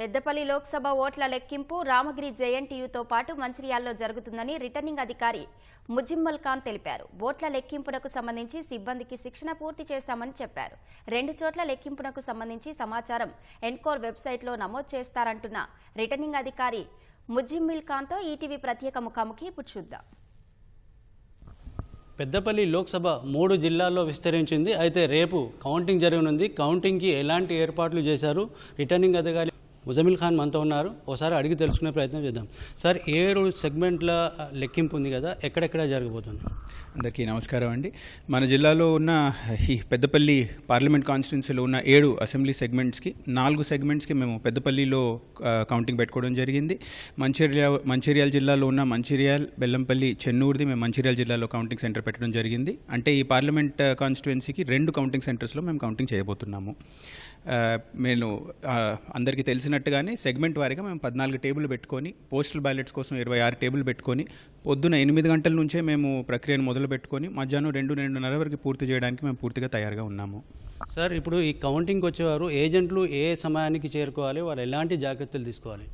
పెద్దపల్లి లోక్సభ ఓట్ల లెక్కింపు రామగిరి జేఎన్టీయూతో పాటు మంచిర్యాలలో జరుగుతుందని రిటర్నింగ్ అధికారి ముజిమ్మల్ ఖాన్ తెలిపారు. ఓట్ల లెక్కింపునకు సంబంధించి సిబ్బందికి శిక్షణ పూర్తి చేశామని చెప్పారు. రెండు చోట్ల లెక్కింపునకు సంబంధించి సమాచారం ఎన్కోర్ వెబ్సైట్లో నమోదు చేస్తారంటున్న రిటర్నింగ్ అధికారి ముజిమ్మిల్ ఖాన్తో ఈటీవీ ప్రత్యేక ముఖాముఖి ఇప్పుడు చూద్దాం. పెద్దపల్లి లోక్సభ మూడు జిల్లాల్లో విస్తరించింది. అయితే రేపు కౌంటింగ్ జరగనుంది. కౌంటింగ్కి ఎలాంటి ఏర్పాట్లు చేశారు? రిటర్నింగ్ అధికారి ముజమిల్ ఖాన్ మనతో ఉన్నారు. ఒకసారి అడిగి తెలుసుకునే ప్రయత్నం చేద్దాం. సార్ ఏడు సెగ్మెంట్ల లెక్కింపు ఉంది కదా ఎక్కడెక్కడ జరగబోతుంది? అందరికీ నమస్కారం అండి. మన జిల్లాలో ఉన్న ఈ పెద్దపల్లి పార్లమెంట్ కాన్స్టిట్యున్సీలో ఉన్న ఏడు అసెంబ్లీ సెగ్మెంట్స్కి నాలుగు సెగ్మెంట్స్కి మేము పెద్దపల్లిలో కౌంటింగ్ పెట్టుకోవడం జరిగింది. మంచిర్యాల మంచిర్యాల జిల్లాలో ఉన్న మంచిర్యాల్ బెల్లంపల్లి చెన్నూరుది మేము మంచిర్యాల జిల్లాలో కౌంటింగ్ సెంటర్ పెట్టడం జరిగింది. అంటే ఈ పార్లమెంట్ కాన్స్టిట్యున్సీకి రెండు కౌంటింగ్ సెంటర్స్లో మేము కౌంటింగ్ చేయబోతున్నాము. నేను అందరికీ తెలిసినట్టుగానే సెగ్మెంట్ వారీగా మేము పద్నాలుగు టేబుల్ పెట్టుకొని పోస్టల్ బ్యాలెట్స్ కోసం ఇరవై ఆరు టేబుల్ పెట్టుకొని పొద్దున ఎనిమిది గంటల నుంచే మేము ప్రక్రియను మొదలు పెట్టుకొని మధ్యాహ్నం రెండు రెండున్నర వరకు పూర్తి చేయడానికి మేము పూర్తిగా తయారుగా ఉన్నాము. సార్ ఇప్పుడు ఈ కౌంటింగ్కి వచ్చేవారు ఏజెంట్లు ఏ సమయానికి చేరుకోవాలి వాళ్ళు ఎలాంటి జాగ్రత్తలు తీసుకోవాలి?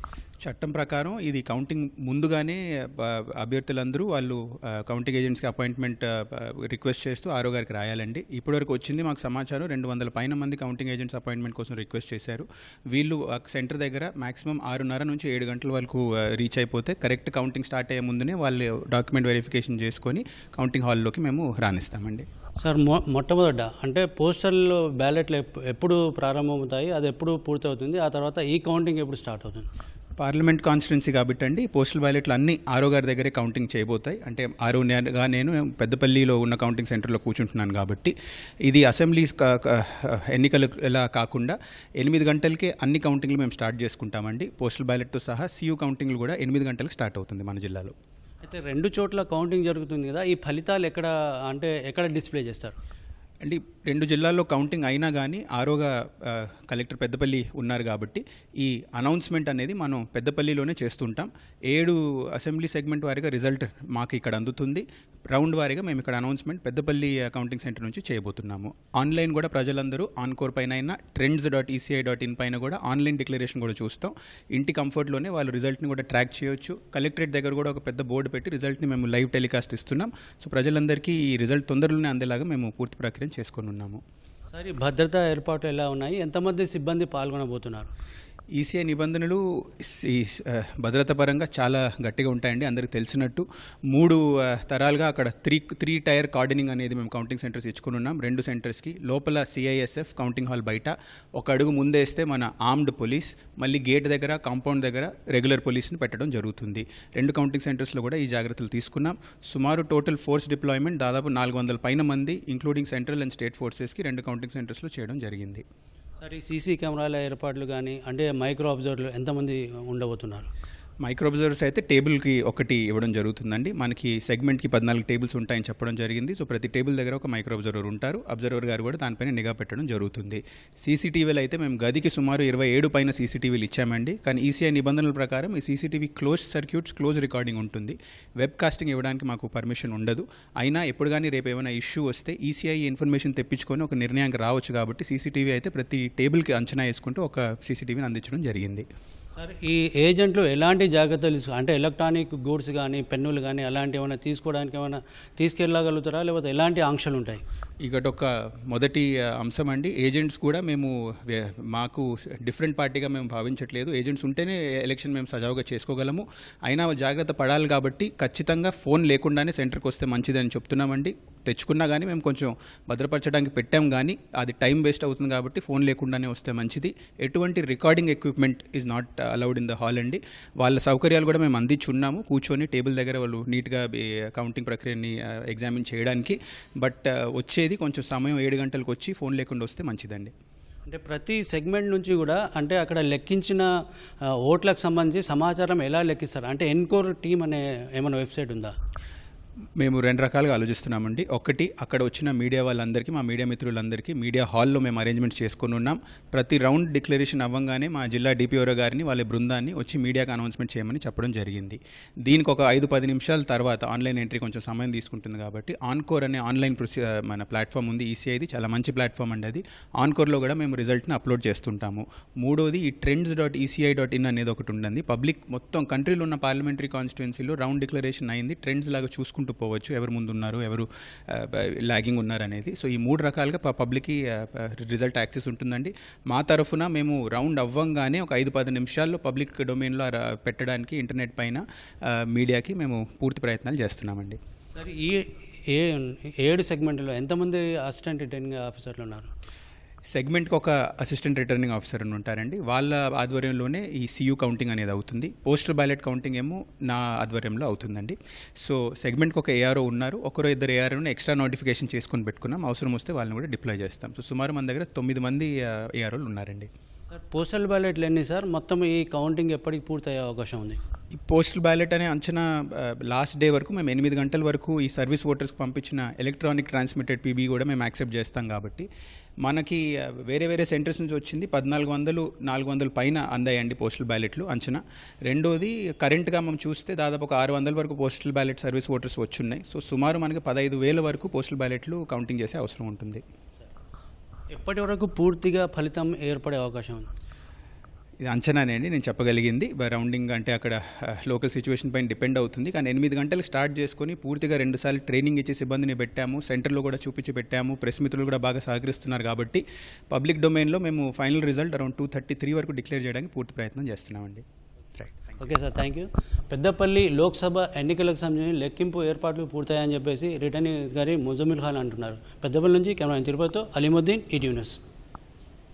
చట్టం ప్రకారం ఇది కౌంటింగ్ ముందుగానే అభ్యర్థులందరూ వాళ్ళు కౌంటింగ్ ఏజెంట్స్కి అపాయింట్మెంట్ రిక్వెస్ట్ చేస్తూ ఆరో గారికి రాయాలండి. ఇప్పటివరకు వచ్చింది మాకు సమాచారం రెండు వందల పైన మంది కౌంటింగ్ ఏజెంట్స్ అపాయింట్మెంట్ కోసం రిక్వెస్ట్ చేశారు. వీళ్ళు సెంటర్ దగ్గర మాక్సిమం ఆరున్నర నుంచి ఏడు గంటల వరకు రీచ్ అయిపోతే కరెక్ట్ కౌంటింగ్ స్టార్ట్ అయ్యే ముందునే వాళ్ళు డాక్యుమెంట్ వెరిఫికేషన్ చేసుకొని కౌంటింగ్ హాల్లోకి మేము రాణిస్తామండి సార్ మొ మొట్టమొదట అంటే పోస్టల్ బ్యాలెట్లు ఎప్పుడు ప్రారంభమవుతాయి అది ఎప్పుడు పూర్తవుతుంది ఆ తర్వాత ఈ కౌంటింగ్ ఎప్పుడు స్టార్ట్ అవుతుంది? పార్లమెంట్ కాన్స్టిట్యున్సీ కాబట్టి అండి పోస్టల్ బ్యాలెట్లు అన్ని ఆరో గారి దగ్గరే కౌంటింగ్ చేయబోతాయి. అంటే ఆరో నేను పెద్దపల్లిలో ఉన్న కౌంటింగ్ సెంటర్లో కూర్చుంటున్నాను కాబట్టి ఇది అసెంబ్లీ ఎన్నికలు ఎలా కాకుండా ఎనిమిది గంటలకే అన్ని కౌంటింగ్లు మేము స్టార్ట్ చేసుకుంటామండి. పోస్టల్ బ్యాలెట్తో సహా సీయూ కౌంటింగ్లు కూడా ఎనిమిది గంటలకు స్టార్ట్ అవుతుంది మన జిల్లాలో. అయితే రెండు చోట్ల కౌంటింగ్ జరుగుతుంది కదా ఈ ఫలితాలు ఎక్కడ అంటే ఎక్కడ డిస్ప్లే చేస్తారు? అంటే రెండు జిల్లాల్లో కౌంటింగ్ అయినా కానీ ఆరోగా కలెక్టర్ పెద్దపల్లి ఉన్నారు కాబట్టి ఈ అనౌన్స్మెంట్ అనేది మనం పెద్దపల్లిలోనే చేస్తుంటాం. ఏడు అసెంబ్లీ సెగ్మెంట్ వారిగా రిజల్ట్ మాకు ఇక్కడ అందుతుంది. రౌండ్ వారీగా మేము ఇక్కడ అనౌన్స్మెంట్ పెద్దపల్లి కౌంటింగ్ సెంటర్ నుంచి చేయబోతున్నాము. ఆన్లైన్ కూడా ప్రజలందరూ ఆన్కోర్ పైన అయినా trends dot ECI dot in పైన కూడా ఆన్లైన్ డిక్లరేషన్ కూడా చూస్తాం. ఇంటి కంఫర్ట్లోనే వాళ్ళు రిజల్ట్ని కూడా ట్రాక్ చేయొచ్చు. కలెక్టరేట్ దగ్గర కూడా ఒక పెద్ద బోర్డు పెట్టి రిజల్ట్ని మేము లైవ్ టెలికాస్ట్ ఇస్తున్నాం. సో ప్రజలందరికీ ఈ రిజల్ట్ తొందరలోనే అందేలాగా మేము పూర్తి ప్రక్రియ చేసుకొని ఉన్నాము. సార్ ఈ భద్రతా ఏర్పాట్లు ఎలా ఉన్నాయి? ఎంతమంది సిబ్బంది పాల్గొనబోతున్నారు? ఈసీఐ నిబంధనలు భద్రత పరంగా చాలా గట్టిగా ఉంటాయండి అందరికి తెలిసినట్టు. మూడు తరాలుగా అక్కడ త్రీ త్రీ టైర్ కార్డనింగ్ అనేది మేము కౌంటింగ్ సెంటర్స్ ఇచ్చుకుని ఉన్నాం. రెండు సెంటర్స్కి లోపల సిఐఎస్ఎఫ్ కౌంటింగ్ హాల్ బయట. ఒక అడుగు ముందేస్తే మన ఆర్మ్డ్ పోలీస్ మళ్ళీ గేట్ దగ్గర కాంపౌండ్ దగ్గర రెగ్యులర్ పోలీస్ని పెట్టడం జరుగుతుంది. రెండు కౌంటింగ్ సెంటర్స్లో కూడా ఈ జాగ్రత్తలు తీసుకున్నాం. సుమారు టోటల్ ఫోర్స్ డిప్లాయ్మెంట్ దాదాపు నాలుగు వందల పైన మంది ఇంక్లూడింగ్ సెంట్రల్ అండ్ స్టేట్ ఫోర్సెస్కి రెండు కౌంటింగ్ సెంటర్స్లో చేయడం జరిగింది. సరే సీసీ కెమెరాల ఏర్పాట్లు కానీ అంటే మైక్రో అబ్జర్వర్లు ఎంతమంది ఉండబోతున్నారు? మైక్రో అబ్జర్వర్స్ అయితే టేబుల్కి ఒకటి ఇవ్వడం జరుగుతుందండి. మనకి సెగ్మెంట్కి పద్నాలుగు టేబుల్స్ ఉంటాయని చెప్పడం జరిగింది. సో ప్రతి టేబుల్ దగ్గర ఒక మైక్రో అబ్జర్వర్ ఉంటారు. అబ్జర్వర్ గారు కూడా దానిపైన నిఘా పెట్టడం జరుగుతుంది. సీసీటీవీలు అయితే మేము గదికి సుమారు ఇరవై ఏడు పైన సీసీటీవీలు ఇచ్చామండి. కానీ ఈసీఐ నిబంధనల ప్రకారం ఈ CCTV close circuits close recording ఉంటుంది. వెబ్ కాస్టింగ్ ఇవ్వడానికి మాకు పర్మిషన్ ఉండదు. అయినా ఎప్పుడు కానీ రేపు ఏమైనా ఇష్యూ వస్తే ఈసీఐ ఇన్ఫర్మేషన్ తెప్పించుకొని ఒక నిర్ణయానికి రావచ్చు కాబట్టి సీసీటీవీ అయితే ప్రతి టేబుల్కి అంచనా వేసుకుంటూ ఒక సీసీటీవీని అందించడం జరిగింది. సార్ ఈ ఏజెంట్లు ఎలాంటి జాగ్రత్తలు అంటే ఎలక్ట్రానిక్ గూడ్స్ కానీ పెన్నులు కానీ అలాంటి ఏమైనా తీసుకోవడానికి ఏమైనా తీసుకెళ్ళగలుగుతారా? లేకపోతే ఎలాంటి ఆంక్షలు ఉంటాయి? ఇకటి ఒక మొదటి అంశం అండి. ఏజెంట్స్ కూడా మేము మాకు డిఫరెంట్ పార్టీగా మేము భావించట్లేదు. ఏజెంట్స్ ఉంటేనే ఎలక్షన్ మేము సజావుగా చేసుకోగలము. అయినా జాగ్రత్త పడాలి కాబట్టి ఖచ్చితంగా ఫోన్ లేకుండానే సెంటర్కి వస్తే మంచిదని చెప్తున్నామండి. తెచ్చుకున్నా కానీ మేము కొంచెం భద్రపరచడానికి పెట్టాం కానీ అది టైం వేస్ట్ అవుతుంది కాబట్టి ఫోన్ లేకుండానే వస్తే మంచిది. ఎటువంటి recording equipment is not allowed in the hall అండి. వాళ్ళ సౌకర్యాలు కూడా మేము అందించి ఉన్నాము కూర్చొని టేబుల్ దగ్గర వాళ్ళు నీట్గా కౌంటింగ్ ప్రక్రియని ఎగ్జామిన్ చేయడానికి. బట్ వచ్చేది కొంచెం సమయం ఏడు గంటలకు వచ్చి ఫోన్ లేకుండా వస్తే మంచిదండి. అంటే ప్రతి సెగ్మెంట్ నుంచి కూడా అంటే అక్కడ లెక్కించిన ఓట్లకు సంబంధించి సమాచారం ఎలా లెక్కిస్తారు? అంటే ఎన్కోర్ టీమ్ అనే ఏమైనా వెబ్సైట్ ఉందా? మేము రెండు రకాలుగా ఆలోచిస్తున్నామండి. ఒకటి అక్కడ వచ్చిన మీడియా వాళ్ళందరికీ మా మీడియా మిత్రులందరికీ మీడియా హాల్లో మేము అరేంజ్మెంట్స్ చేసుకుని ఉన్నాం. ప్రతి రౌండ్ డిక్లరేషన్ అవ్వగానే మా జిల్లా డిపిఓరో గారిని వాళ్ళ బృందాన్ని వచ్చి మీడియాకి అనౌన్స్మెంట్ చేయమని చెప్పడం జరిగింది. దీనికి ఒక ఐదు పది నిమిషాల తర్వాత ఆన్లైన్ ఎంట్రీ కొంచెం సమయం తీసుకుంటుంది కాబట్టి ఆన్కోర్ అనే ఆన్లైన్ మన ప్లాట్ఫామ్ ఉంది ఈసీఐది చాలా మంచి ప్లాట్ఫామ్ అండి అది. ఆన్కోర్లో కూడా మేము రిజల్ట్ని అప్లోడ్ చేస్తుంటాము. మూడోది ఈ trends dot ECI dot in అనేది ఒకటి ఉండండి పబ్లిక్ మొత్తం కంట్రీలో ఉన్న పార్లమెంటరీ కాన్స్టిట్యున్సీలో రౌండ్ డిక్లరేషన్ అయింది ట్రెండ్స్ లాగా చూసుకుంటూ పోవచ్చు. ఎవరు ముందు ఉన్నారు ఎవరు లాగింగ్ ఉన్నారు అనేది సో ఈ మూడు రకాలుగా పబ్లిక్కి రిజల్ట్ యాక్సెస్ ఉంటుందండి. మా తరఫున మేము రౌండ్ అవ్వంగానే ఒక ఐదు పది నిమిషాల్లో పబ్లిక్ డొమైన్లో పెట్టడానికి ఇంటర్నెట్ పైన మీడియాకి మేము పూర్తి ప్రయత్నాలు చేస్తున్నామండి. సార్ ఈ ఏ ఏడు సెగ్మెంట్లో ఎంతమంది అసిస్టెంట్ రిటర్నింగ్ ఆఫీసర్లు ఉన్నారు? సెగ్మెంట్కి ఒక అసిస్టెంట్ రిటర్నింగ్ ఆఫీసర్ అని ఉంటారండి. వాళ్ళ ఆధ్వర్యంలోనే ఈ సియు కౌంటింగ్ అనేది అవుతుంది. పోస్టల్ బ్యాలెట్ కౌంటింగ్ ఏమో నా ఆధ్వర్యంలో అవుతుందండి. సో సెగ్మెంట్కి ఒక ఏఆర్ఓ ఉన్నారు. ఒకరో ఇద్దరు ఏఆర్ఓని ఎక్స్ట్రా నోటిఫికేషన్ చేసుకొని పెట్టుకున్నాం. అవసరం వస్తే వాళ్ళని కూడా డిప్లాయ్ చేస్తాం. సో సుమారు మన దగ్గర తొమ్మిది మంది ఏఆర్ఓలు ఉన్నారండి. సార్ పోస్టల్ బ్యాలెట్లు ఎన్ని సార్? మొత్తం ఈ కౌంటింగ్ ఎప్పటికి పూర్తయ్యే అవకాశం ఉంది? ఈ పోస్టల్ బ్యాలెట్ అనే అంచనా లాస్ట్ డే వరకు మేము ఎనిమిది గంటల వరకు ఈ సర్వీస్ ఓటర్స్కి పంపించిన ఎలక్ట్రానిక్ ట్రాన్స్మిటెడ్ పీబీ కూడా మేము యాక్సెప్ట్ చేస్తాం కాబట్టి మనకి వేరే వేరే సెంటర్స్ నుంచి వచ్చింది. పద్నాలుగు వందలు నాలుగు వందల పైన అందాయండి పోస్టల్ బ్యాలెట్లు అంచనా. రెండోది కరెంట్గా మనం చూస్తే దాదాపు ఒక ఆరు వందల వరకు పోస్టల్ బ్యాలెట్ సర్వీస్ ఓటర్స్ వచ్చున్నాయి. సో సుమారు మనకి పదహైదు వేల వరకు పోస్టల్ బ్యాలెట్లు కౌంటింగ్ చేసే అవసరం ఉంటుంది. ఎప్పటి వరకు పూర్తిగా ఫలితం ఏర్పడే అవకాశం ఉంది? ఇది అంచనానే అండి నేను చెప్పగలిగింది. రౌండింగ్ అంటే అక్కడ లోకల్ సిచ్యువేషన్ పైన డిపెండ్ అవుతుంది. కానీ ఎనిమిది గంటలకు స్టార్ట్ చేసుకొని పూర్తిగా రెండుసార్లు ట్రైనింగ్ ఇచ్చే సిబ్బందిని పెట్టాము. సెంటర్లో కూడా చూపించి పెట్టాము. ప్రెస్ మిత్రులు కూడా బాగా సహకరిస్తున్నారు కాబట్టి పబ్లిక్ డొమైన్లో మేము final result around two thirty three వరకు డిక్లేర్ చేయడానికి పూర్తి ప్రయత్నం చేస్తున్నామండి. Right okay sir thank you Peddapalli Lok Sabha ఎన్నికలకు సంబంధించి లెక్కింపు ఏర్పాట్లు పూర్తయ్యాయని చెప్పేసి రిటర్నింగ్ గారి ముజమిల్ ఖాన్ అంటున్నారు. పెద్దపల్లి నుంచి కెమెరా తిరుపతితో అలీముద్దీన్ ఈటీ న్యూస్